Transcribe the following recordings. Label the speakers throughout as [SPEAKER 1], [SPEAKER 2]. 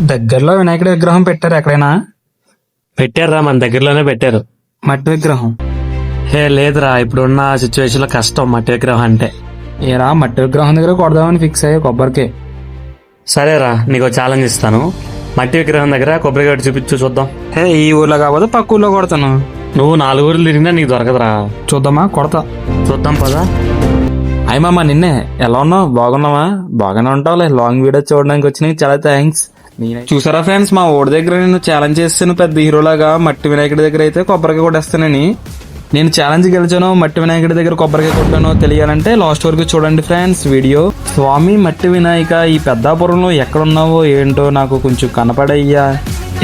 [SPEAKER 1] దగ్గరలో వినాయకుడి విగ్రహం పెట్టారు ఎక్కడైనా?
[SPEAKER 2] పెట్టారురా మన దగ్గరలోనే పెట్టారు.
[SPEAKER 1] మట్టి విగ్రహం.
[SPEAKER 2] హే లేదురా ఇప్పుడున్న సిచ్యువేషన్లో కష్టం మట్టి విగ్రహం అంటే.
[SPEAKER 1] ఏరా మట్టి విగ్రహం దగ్గర కొడదామని ఫిక్స్ అయ్యే కొబ్బరికి.
[SPEAKER 2] సరేరా నీకు ఛాలెంజ్ ఇస్తాను. మట్టి విగ్రహం దగ్గర కొబ్బరికాయ చూపించు చూద్దాం.
[SPEAKER 1] హే ఈ ఊర్లో కాకపోతే పక్క ఊర్లో కొడతాను.
[SPEAKER 2] నువ్వు నాలుగు ఊర్లు తిరిగినా నీకు దొరకదురా.
[SPEAKER 1] చూద్దామా కొడతా.
[SPEAKER 2] చూద్దాం పదా.
[SPEAKER 1] అయ్య మామ నిన్నే ఎలా ఉన్నావు? బాగున్నావా? బాగానే ఉంటావులే. లాంగ్ వీడియో చూడడానికి వచ్చినాయి చాలా థ్యాంక్స్ చూసారా ఫ్రెండ్స్? మా ఓడి దగ్గర నేను ఛాలెంజ్ చేస్తాను పెద్ద హీరోలాగా మట్టి వినాయకుడి దగ్గర అయితే కొబ్బరికాయ కొట్టేస్తానని. నేను ఛాలెంజ్ గెలిచాను మట్టి వినాయకుడి దగ్గర కొబ్బరికాయ కొట్టానో తెలియాలంటే లాస్ట్ వరకు చూడండి ఫ్రెండ్స్ వీడియో. స్వామి మట్టి వినాయక ఈ పెద్దాపురంలో ఎక్కడున్నావో ఏంటో నాకు కొంచెం కనపడయ్యా.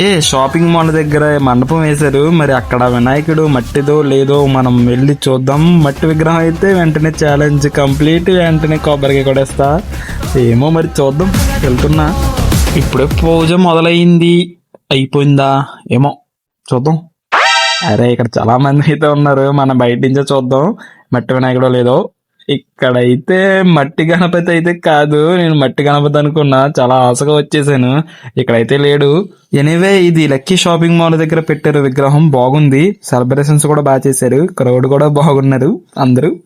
[SPEAKER 1] ఏ షాపింగ్ మాల్ దగ్గర మండపం వేశారు. మరి అక్కడ వినాయకుడు మట్టిదో లేదో మనం వెళ్ళి చూద్దాం. మట్టి విగ్రహం అయితే వెంటనే ఛాలెంజ్ కంప్లీట్ వెంటనే కొబ్బరికాయ కొడేస్తా ఏమో మరి చూద్దాం. వెళ్తున్నా. ఇప్పుడే పూజ మొదలైంది. అయిపోయిందా? ఏమో చూద్దాం. అరే ఇక్కడ చాలా మంది అయితే ఉన్నారు. మన బయట నుంచే చూద్దాం. మట్టి వినాయకుడో లేదో. ఇక్కడైతే మట్టి గణపతి అయితే కాదు. నేను మట్టి గణపతి అనుకున్నా. చాలా ఆశగా వచ్చేసాను. ఇక్కడైతే లేడు. ఎనీవే ఇది లక్కీ షాపింగ్ మాల్ దగ్గర పెట్టారు విగ్రహం. బాగుంది. సెలబ్రేషన్స్ కూడా బాగా చేశారు. క్రౌడ్ కూడా బాగున్నారు అందరూ.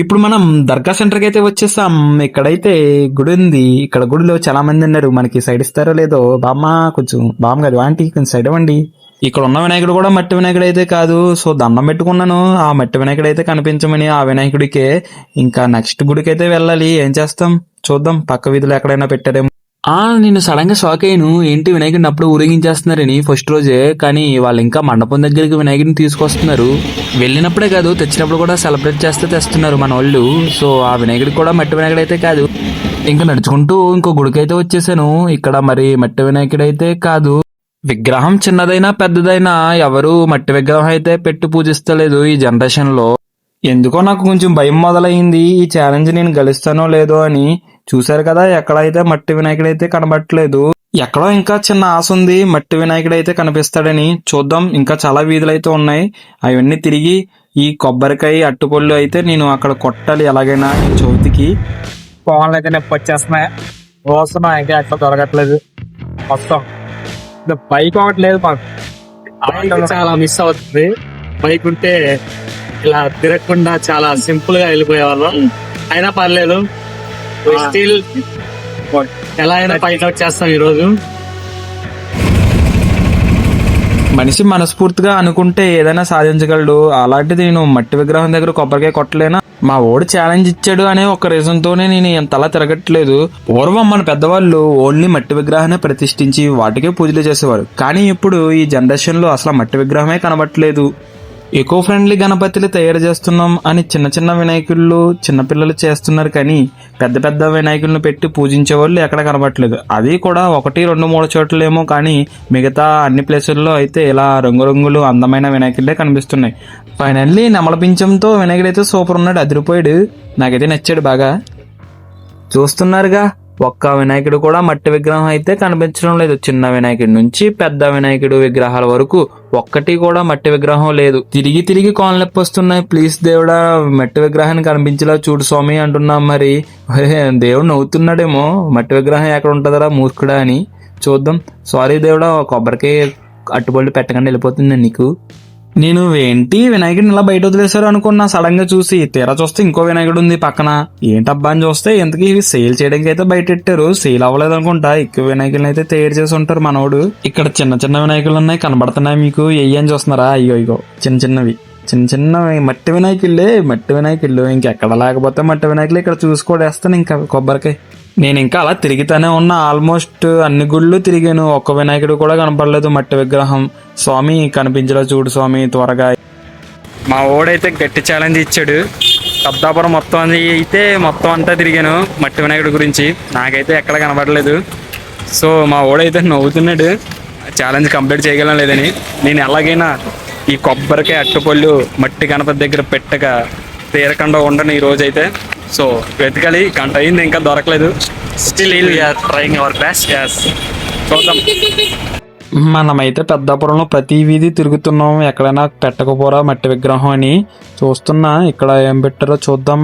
[SPEAKER 1] ఇప్పుడు మనం దర్గా సెంటర్కి అయితే వచ్చేసాం. ఇక్కడైతే గుడి ఉంది. ఇక్కడ గుడిలో చాలా మంది ఉన్నారు. మనకి సైడ్ ఇస్తారో లేదో బామ్మ కొంచెం బామ్మ గారు ఆంటీ కొంచెం సైడ్ ఇవ్వండి. ఇక్కడ ఉన్న వినాయకుడు కూడా మట్టి వినాయకుడు అయితే కాదు. సో దండం పెట్టుకున్నాను. ఆ మట్టి వినాయకుడు అయితే కనిపించమని ఆ వినాయకుడికే. ఇంకా నెక్స్ట్ గుడికి అయితే వెళ్ళాలి. ఏం చేస్తాం? చూద్దాం. పక్క వీధిలో ఎక్కడైనా పెట్టారేమో. ఆ నేను సడన్గా షాక్ అయ్యాను. ఏంటి వినాయకుడిని అప్పుడు ఊరేగించేస్తున్నారని ఫస్ట్ రోజే. కానీ వాళ్ళు ఇంకా మండపం దగ్గరికి వినాయకుడిని తీసుకొస్తున్నారు. వెళ్ళినప్పుడే కాదు తెచ్చినప్పుడు కూడా సెలబ్రేట్ చేస్తే తెస్తున్నారు మన వాళ్ళు. సో ఆ వినాయకుడికి కూడా మట్టి వినాయకుడు అయితే కాదు. ఇంకా నడుచుకుంటూ ఇంకో గుడికి అయితే వచ్చేసాను. ఇక్కడ మరి మట్టి వినాయకుడు అయితే కాదు. విగ్రహం చిన్నదైనా పెద్దదైనా ఎవరు మట్టి విగ్రహం అయితే పెట్టి పూజిస్తలేదు ఈ జనరేషన్లో. ఎందుకో నాకు కొంచెం భయం మొదలైంది. ఈ ఛాలెంజ్ నేను గెలుస్తానో లేదో అని. చూశారు కదా ఎక్కడైతే మట్టి వినాయకుడు అయితే కనబట్టలేదు ఎక్కడో ఇంకా చిన్న ఆశ ఉంది మట్టి వినాయకుడు అయితే కనిపిస్తాడని. చూద్దాం ఇంకా చాలా వీధులు అయితే ఉన్నాయి. అవన్నీ తిరిగి ఈ కొబ్బరికాయ అట్టుపళ్ళు అయితే నేను అక్కడ కొట్టాలి ఎలాగైనా ఈ చవితికి.
[SPEAKER 3] ఫోన్లు అయితే నొప్పి వచ్చేస్తున్నాయి. వస్తున్నాం ఇంకా అట్లా దొరకట్లేదు. మొత్తం బైక్ ఒకటి లేదు మాకు. చాలా మిస్ అవుతుంది. బైక్ ఉంటే ఇలా తిరగకుండా చాలా సింపుల్గా వెళ్ళిపోయేవాళ్ళం. అయినా పర్లేదు. స్టిల్ ఎలా అయినా పైకి వచ్చేస్తాం ఈ రోజు
[SPEAKER 1] మనిషి మనస్ఫూర్తిగా అనుకుంటే ఏదైనా సాధించగలడు. అలాంటిది నేను మట్టి విగ్రహం దగ్గర కొబ్బరికాయ కొట్టలేనా? మా ఓడి ఛాలెంజ్ ఇచ్చాడు అనే ఒక రీజన్ తోనే నేను ఎంతలా తిరగట్లేదు. పూర్వం మన పెద్దవాళ్ళు ఓన్లీ మట్టి విగ్రహాన్ని ప్రతిష్ఠించి వాటికే పూజలు చేసేవారు. కానీ ఇప్పుడు ఈ జనరేషన్లో అసలు మట్టి విగ్రహమే కనబట్టలేదు ఎకో ఫ్రెండ్లీ గణపతులు తయారు చేస్తున్నాం అని చిన్న చిన్న వినాయకుళ్ళు చిన్నపిల్లలు చేస్తున్నారు కానీ పెద్ద పెద్ద వినాయకులను పెట్టి పూజించే వాళ్ళు ఎక్కడ కనబడట్లేదు. అది కూడా ఒకటి రెండు మూడు చోట్లేమో కానీ మిగతా అన్ని ప్లేసుల్లో అయితే ఇలా రంగురంగులు అందమైన వినాయకులే కనిపిస్తున్నాయి. ఫైనల్లీ నెమల పింఛంతో వినాయకుడు అయితే సూపర్ ఉన్నాడు అదిరిపోయాడు. నాకైతే నచ్చాడు బాగా. చూస్తున్నారుగా. ఒక్క వినాయకుడు కూడా మట్టి విగ్రహం అయితే కనిపించడం లేదు. చిన్న వినాయకుడి నుంచి పెద్ద వినాయకుడు విగ్రహాల వరకు ఒక్కటి కూడా మట్టి విగ్రహం లేదు. తిరిగి తిరిగి కాన్లెప్పి వస్తున్నాయి. ప్లీజ్ దేవుడా మట్టి విగ్రహాన్ని కనిపించేలా చూడు స్వామి అంటున్నాం మరి. దేవుడు నవ్వుతున్నాడేమో. మట్టి విగ్రహం ఎక్కడ ఉంటుందరా మూర్ఖుడా అని. చూద్దాం. సారీ దేవుడా కొబ్బరికాయ అట్టుబళ్ళు పెట్టకుండా వెళ్ళిపోతుంది నీకు. నేను ఏంటి వినాయకుడిని ఇలా బయట వదిలేశారు అనుకున్నా? సడన్గా చూసి తీరా చూస్తే ఇంకో వినాయకుడు ఉంది పక్కన. ఏంటబ్బా అని చూస్తే ఇంతకీ ఇవి సేల్ చేయడానికి అయితే బయట పెట్టారు? సేల్ అవ్వలేదు అనుకుంటా. ఎక్కువ వినాయకులను అయితే తయారు చేసి ఉంటారు మనోడు. ఇక్కడ చిన్న చిన్న వినాయకులు ఉన్నాయి. కనబడుతున్నాయి మీకు. ఎయ్యి అని చూస్తున్నారా? అయ్యో ఇగో. చిన్న చిన్నవి. చిన్న చిన్నవి. మట్టి వినాయకుళ్ళే. మట్టి వినాయకుళ్ళు. ఇంకెక్కడ లేకపోతే మట్టి వినాయకులు ఇక్కడ చూసుకోడేస్తాను ఇంకా కొబ్బరికాయ. నేను ఇంకా అలా తిరుగుతూనే ఉన్నా. ఆల్మోస్ట్ అన్ని గుళ్ళు తిరిగాను. ఒక్క వినాయకుడు కూడా కనపడలేదు. మట్టి విగ్రహం స్వామి కనిపించలా చూడు స్వామి త్వరగా. మా ఓడైతే గట్టి ఛాలెంజ్ ఇచ్చాడు. పెద్దాపురం మొత్తం అది అయితే మొత్తం అంతా తిరిగాను మట్టి వినాయకుడి గురించి. నాకైతే ఎక్కడ కనపడలేదు సో మా ఓడైతే నవ్వుతున్నాడు. ఛాలెంజ్ కంప్లీట్ చేయగలం లేదని. నేను ఎలాగైనా ఈ కొబ్బరికాయ అట్టుపళ్ళు మట్టి గణపతి దగ్గర పెట్టక తీరకుండా ఉండను ఈ రోజైతే సో వెతకాలి గంట అయింది ఇంకా దొరకలేదు. స్టిల్ ట్రైంగ్ అవర్ బెస్ట్ ఎస్ చూద్దాం. మనమైతే పెద్దాపురంలో ప్రతి వీధి తిరుగుతున్నాం. ఎక్కడైనా పెట్టకపోరా మట్టి విగ్రహం అని చూస్తున్నా. ఇక్కడ ఏం పెట్టారో చూద్దాం.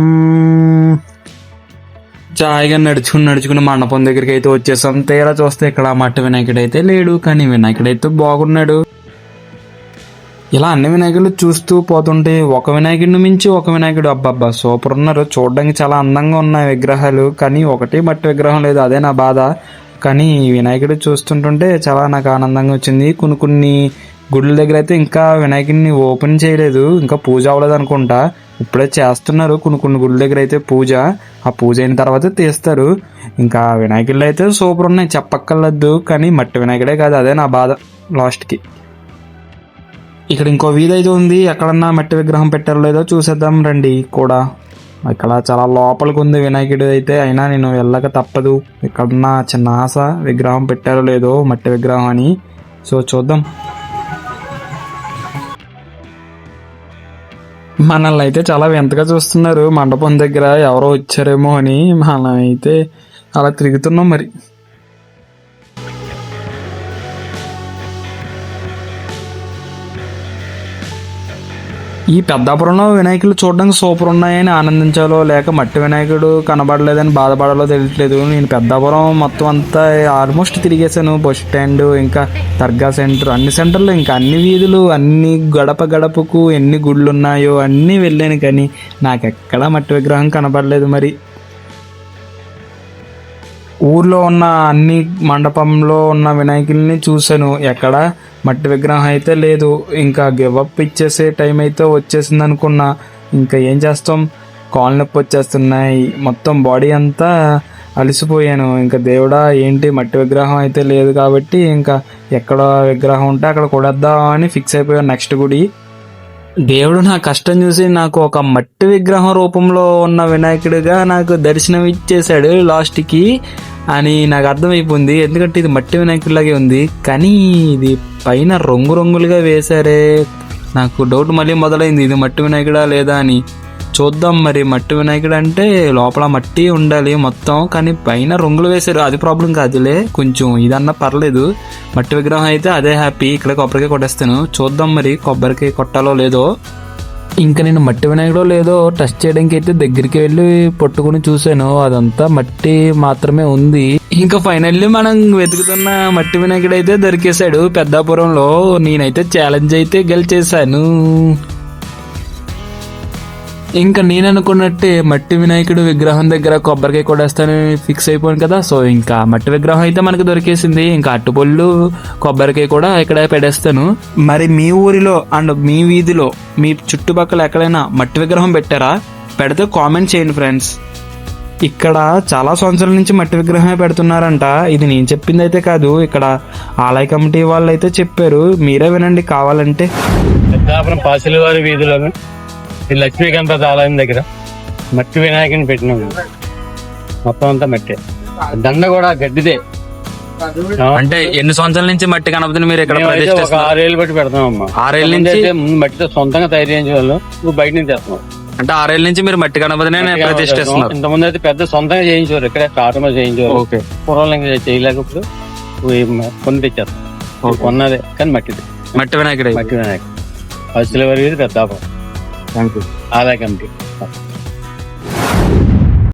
[SPEAKER 1] చాయిగా నడుచుకుని నడుచుకుని మండపం దగ్గరికి అయితే వచ్చేసాం. తీరా చూస్తే ఇక్కడ మట్టి వినాయకుడు అయితే లేడు కానీ వినాయకుడు అయితే బాగున్నాడు. ఇలా అన్ని వినాయకులు చూస్తూ పోతుంటే ఒక వినాయకుడిని మించి ఒక వినాయకుడు అబ్బబ్బా సూపర్ ఉన్నారు. చూడడానికి చాలా అందంగా ఉన్నాయి విగ్రహాలు. కానీ ఒకటి మట్టి విగ్రహం లేదు అదే నా బాధ. కానీ వినాయకుడు చూస్తుంటుంటే చాలా నాకు ఆనందంగా వచ్చింది. కొన్ని కొన్ని గుడుల దగ్గర అయితే ఇంకా వినాయకుడిని ఓపెన్ చేయలేదు. ఇంకా పూజ అవ్వలేదు అనుకుంటా. ఇప్పుడే చేస్తున్నారు కొన్ని కొన్ని గుడి దగ్గర అయితే పూజ. ఆ పూజ అయిన తర్వాత తీస్తారు. ఇంకా వినాయకుళ్ళు అయితే సూపర్ ఉన్నాయి చెప్పక్కర్లేదు. కానీ మట్టి వినాయకుడే కాదు అదే నా బాధ లాస్ట్కి. ఇక్కడ ఇంకో వీధి అయితే ఉంది. ఎక్కడన్నా మట్టి విగ్రహం పెట్టారో లేదో చూసేద్దాం రండి కూడా. ఇక్కడ చాలా లోపలికి ఉంది వినాయకుడు అయితే. అయినా నేను వెళ్ళక తప్పదు. ఎక్కడన్నా చిన్న ఆశ విగ్రహం పెట్టారో లేదో మట్టి విగ్రహం అని. సో చూద్దాం. మనల్ని అయితే చాలా వింతగా చూస్తున్నారు. మండపం దగ్గర ఎవరో వచ్చారేమో అని. మనం అయితే అలా తిరుగుతున్నాం మరి. ఈ పెద్దాపురంలో వినాయకులు చూడడానికి సూపర్ ఉన్నాయని ఆనందించాలో లేక మట్టి వినాయకుడు కనబడలేదని బాధపడాలో తెలియట్లేదు. నేను పెద్దాపురం మొత్తం అంతా ఆల్మోస్ట్ తిరిగేశాను. బస్ స్టాండ్ ఇంకా దర్గా సెంటర్ అన్ని సెంటర్లు ఇంకా అన్ని వీధులు అన్ని గడప గడపకు ఎన్ని గుళ్ళు ఉన్నాయో అన్నీ వెళ్ళాను కానీ నాకెక్కడా మట్టి విగ్రహం కనబడలేదు మరి. ఊర్లో ఉన్న అన్ని మండపంలో ఉన్న వినాయకుల్ని చూశాను. ఎక్కడ? మట్టి విగ్రహం అయితే లేదు. ఇంకా గివప్ ఇచ్చేసే టైం అయితే వచ్చేసింది అనుకున్నా. ఇంకా ఏం చేస్తాం? కాళ్ళ నొప్పి వచ్చేస్తున్నాయి. మొత్తం బాడీ అంతా అలసిపోయాను. ఇంకా దేవుడా ఏంటి? మట్టి విగ్రహం అయితే లేదు కాబట్టి ఇంకా ఎక్కడ విగ్రహం ఉంటే అక్కడ కొడేద్దాం అని ఫిక్స్ అయిపోయాను. నెక్స్ట్ గుడి. దేవుడు నా కష్టం చూసి నాకు ఒక మట్టి విగ్రహం రూపంలో ఉన్న వినాయకుడిగా నాకు దర్శనం ఇచ్చేశాడు లాస్ట్కి అని నాకు అర్థమైపోయింది. ఎందుకంటే ఇది మట్టి వినాయకుడిలాగే ఉంది. కానీ ఇది పైన రంగు రంగులుగా వేశారే. నాకు డౌట్ మళ్ళీ మొదలైంది. ఇది మట్టి వినాయకుడా లేదా అని. చూద్దాం మరి. మట్టి వినాయకుడు అంటే లోపల మట్టి ఉండాలి మొత్తం. కానీ పైన రంగులు వేశారు. అది ప్రాబ్లం కాదులే. కొంచెం ఇదన్నా పర్లేదు. మట్టి విగ్రహం అయితే అదే హ్యాపీ ఇక్కడ కొబ్బరికాయ కొట్టేస్తాను. చూద్దాం మరి కొబ్బరికాయ కొట్టాలో లేదో. ఇంకా నేను మట్టి వినాయకుడో లేదో టెస్ట్ చేయడానికి అయితే దగ్గరికి వెళ్ళి పట్టుకుని చూశాను. అదంతా మట్టి మాత్రమే ఉంది. ఇంకా ఫైనల్లీ మనం వెతుకుతున్న మట్టి వినాయకుడు అయితే దొరికేశాడు. పెద్దాపురంలో నేనైతే ఛాలెంజ్ అయితే గెలిచేశాను. ఇంకా నేను అనుకున్నట్టే మట్టి వినాయకుడు విగ్రహం దగ్గర కొబ్బరికాయ కొడేస్తానని ఫిక్స్ అయిపోయాను కదా. సో ఇంకా మట్టి విగ్రహం అయితే మనకు దొరికేసింది. ఇంకా అట్టుపళ్ళు కొబ్బరికాయ కూడా ఇక్కడ పెడేస్తాను. మరి మీ ఊరిలో అండ్ మీ వీధిలో మీ చుట్టుపక్కల ఎక్కడైనా మట్టి విగ్రహం పెట్టారా? పెడితే కామెంట్ చేయండి ఫ్రెండ్స్. ఇక్కడ చాలా సంవత్సరాల నుంచి మట్టి విగ్రహమే పెడుతున్నారంట. ఇది నేను చెప్పింది అయితే కాదు. ఇక్కడ ఆలయ కమిటీ వాళ్ళు అయితే చెప్పారు. మీరే వినండి కావాలంటే.
[SPEAKER 3] పెద్దాపురం పాసిల వారి వీధిలోను? ఈ లక్ష్మీ గణపతి ఆలయం దగ్గర మట్టి వినాయకుని పెట్టినాం మొత్తం అంతా మట్టే. దండ కూడా గడ్డిదే.
[SPEAKER 1] అంటే ఎన్ని సంవత్సరాల నుంచి మట్టి గణపతిని మీరు ఇక్కడ
[SPEAKER 3] ఒక ఆరేళ్ళు బట్టి పెడతాం అమ్మా
[SPEAKER 1] ఆరేళ్ళ నుంచి
[SPEAKER 3] అయితే ముందు మట్టితో సొంతంగా తయారు చేయించే వాళ్ళు నువ్వు బయట నుంచి తెస్తున్నావు
[SPEAKER 1] అంటే ఆరేళ్ళ నుంచి మీరు మట్టి గణపతినే ప్రతిష్ఠిస్తున్నారు.
[SPEAKER 3] ఇంతకుముందు అయితే పెద్ద సొంతంగా చేయించేవారు ఇక్కడే కాటమ చేయించేవారు.
[SPEAKER 1] ఓకే.
[SPEAKER 3] పూర్వం ఇంకా చేయలేకపోతే కొన్ని
[SPEAKER 1] Okay.
[SPEAKER 3] కొన్నదే కానీ మట్టిది.
[SPEAKER 1] మట్టి వినాయకుడు.
[SPEAKER 3] మట్టి వినాయకుడు. పాసిల వారి వీధి పెద్దాపురం
[SPEAKER 1] థ్యాంక్ యూ
[SPEAKER 3] ఆదాయ కమిటీ